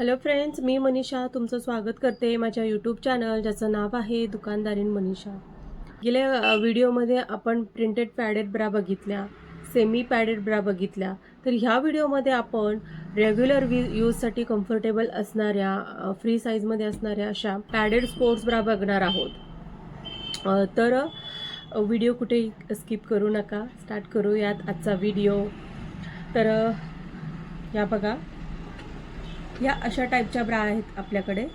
Hello friends मी मनीषा तुमचं स्वागत करते माझ्या यूट्यूब चॅनल ज्याचं नाव आहे दुकानदारीन मनीषा. गेल्या व्हिडिओमध्ये आपण प्रिंटेड पॅडेड ब्रा बघितल्या सेमी पॅडेड ब्रा बघितल्या. तर ह्या व्हिडिओमध्ये आपण रेग्युलर वी यूजसाठी कम्फर्टेबल असणाऱ्या फ्री साईजमध्ये असणाऱ्या अशा पॅडेड स्पोर्ट्स ब्रा बघणार आहोत. तर व्हिडिओ कुठे स्किप करू नका स्टार्ट करूयात आजचा व्हिडिओ तर या बघा. या अशा टाईपच्या ब्रा आहेत आपल्याकडे.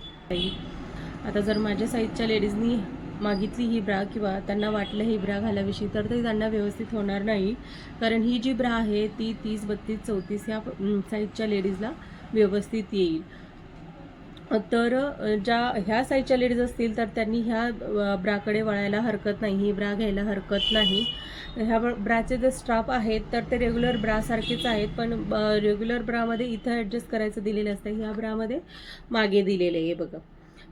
आता जर माझ्या साईजच्या लेडीजनी मागितली ही ब्रा किंवा त्यांना वाटलं ही ब्रा घालाविषयी तर ते त्यांना व्यवस्थित होणार नाही. कारण ही जी ब्रा आहे ती तीस बत्तीस चौतीस या साईजच्या लेडीजला व्यवस्थित येईल. तर ज्या ह्या साईजच्या लेडीज असतील तर त्यांनी ह्या ब्राकडे वळायला हरकत नाही ही ब्रा घ्यायला हरकत नाही. ह्या ब्राचे जे स्ट्राप आहेत तर ते रेग्युलर ब्रासारखेच आहेत पण रेग्युलर ब्रामध्ये इथं ॲडजस्ट करायचं दिलेलं असतं ह्या ब्रामध्ये मागे दिलेले आहे बघा.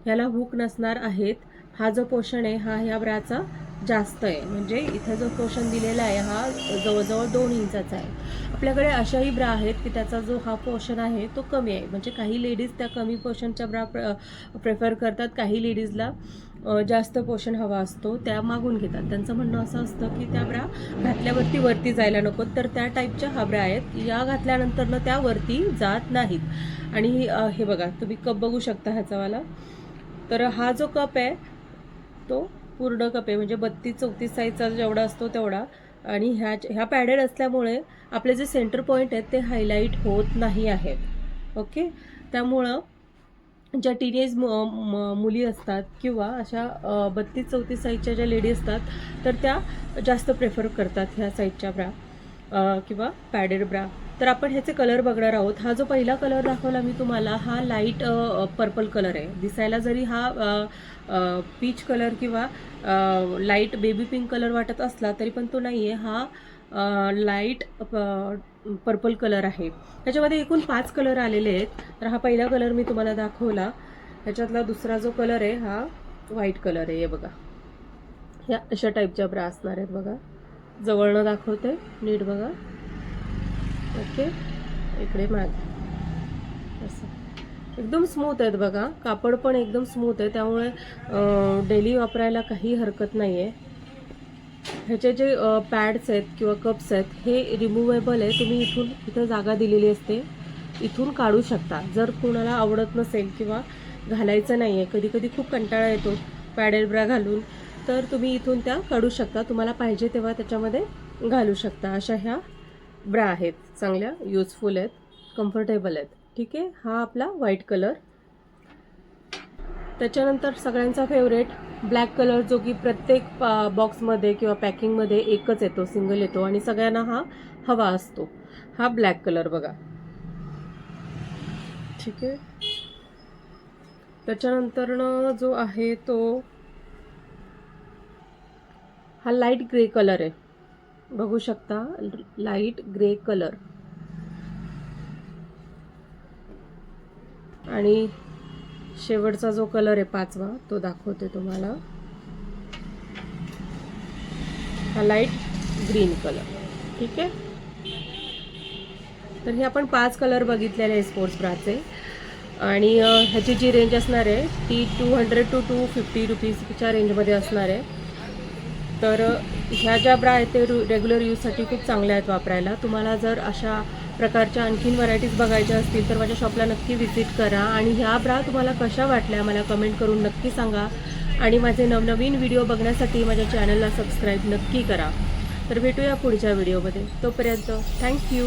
ह्याला हुक नसणार आहेत. हा जो पोषण आहे हा ह्या ब्राचा जास्त आहे. म्हणजे इथं जो पोषण दिलेला आहे हा जवळजवळ दोन इंचाचा आहे. आपल्याकडे अशाही ब्रा आहेत की त्याचा जो हा पोषण आहे तो कमी आहे. म्हणजे काही लेडीज त्या कमी पोषणच्या ब्रा प्रेफर करतात. काही लेडीजला जास्त पोषण हवा असतो त्या मागून घेतात. त्यांचं म्हणणं असं असतं की त्या ब्रा घातल्यावरती वरती जायला नको तर त्या टाईपच्या हा ब्रा आहेत. या घातल्यानंतरनं त्या वरती जात नाहीत. आणि हे बघा तुम्ही कप बघू शकता ह्याचावाला तर हा जो कप आहे तो पूर्ण कप आहे. म्हणजे बत्तीस चौतीस साईजचा जेवढा असतो तेवढा. आणि ह्या ह्या पॅडेड असल्यामुळे आपले जे सेंटर पॉईंट आहेत ते हायलाईट होत नाही आहेत. ओके त्यामुळं ज्या टीनेज मुली असतात किंवा अशा बत्तीस चौतीस साईजच्या ज्या लेडी असतात तर त्या जास्त प्रेफर करतात ह्या साईजच्या ब्रा किंवा पॅडेड ब्रा तर आपण ह्याचे कलर बघणार आहोत. हा जो पहिला कलर दाखवला मी तुम्हाला हा लाइट पर्पल कलर आहे. दिसायला जरी हा पीच कलर किंवा लाइट बेबी पिंक कलर वाटत असला तरी पण तो नाही आहे हा लाइट पर्पल कलर आहे. त्याच्यामध्ये एकूण पाच कलर आलेले आहेत. तर हा पहिला कलर मी तुम्हाला दाखवला. ह्याच्यातला दुसरा जो कलर आहे हा व्हाईट कलर आहे. हे बघा. ह्या अशा टाईपच्या ब्रा असणार आहेत बघा. जवळनं दाखवते. नीट बघा. ओके? इकडे माग. असं. एकदम स्मूथ आहेत बघा. कापड पण एकदम स्मूथ आहे. त्यामुळे डेली वापरायला काही हरकत नाही आहे ह्याचे जे पॅड्स आहेत किंवा कप्स आहेत हे रिमुवेबल आहे. तुम्ही इथून इथं जागा दिलेली असते. इथून काढू शकता. जर कुणाला आवडत नसेल किंवा घालायचं नाही आहे कधी कधी खूप कंटाळा येतो पॅडेल ब्रा घालून तर तुम्ही इथून त्या काढू शकता. तुम्हाला पाहिजे तेव्हा त्याच्यामध्ये घालू शकता. अशा ह्या ब्रा आहेत चांगल्या युजफुल आहेत कम्फर्टेबल आहेत. ठीक आहे? हा आपला व्हाईट कलर त्याच्यानंतर सगळ्यांचा फेवरेट ब्लॅक कलर जो की प्रत्येक बॉक्समध्ये किंवा पॅकिंगमध्ये एकच येतो सिंगल येतो आणि सगळ्यांना हा हवा असतो. हा ब्लॅक कलर बघा. ठीक आहे? त्याच्यानंतरनं जो आहे तो हा लाइट ग्रे कलर आहे. बघू शकता लाइट ग्रे कलर आणि शेवटचा जो कलर आहे पाचवा तो दाखवते तुम्हाला. हा लाइट ग्रीन कलर ठीक आहे? तर हे आपण पाच कलर बघितलेले आहे स्पोर्ट्स ब्राचे आणि ह्याची जी रेंज असणार आहे ती two hundred two two fifty रुपीजच्या रेंजमध्ये असणार आहे. तर ह्या ज्या ब्रा आहेत ते रेग्युलर यूजसाठी खूप चांगल्या आहेत वापरायला. तुम्हाला जर अशा प्रकारच्या आणखीन व्हरायटीज बघायच्या असतील तर माझ्या शॉपला नक्की व्हिजिट करा. आणि ह्या ब्रा तुम्हाला कशा वाटल्या मला कमेंट करून नक्की सांगा. आणि माझे नवनवीन व्हिडिओ बघण्यासाठी माझ्या चॅनलला सबस्क्राईब नक्की करा. तर भेटूया पुढच्या व्हिडिओमध्ये तोपर्यंत थँक्यू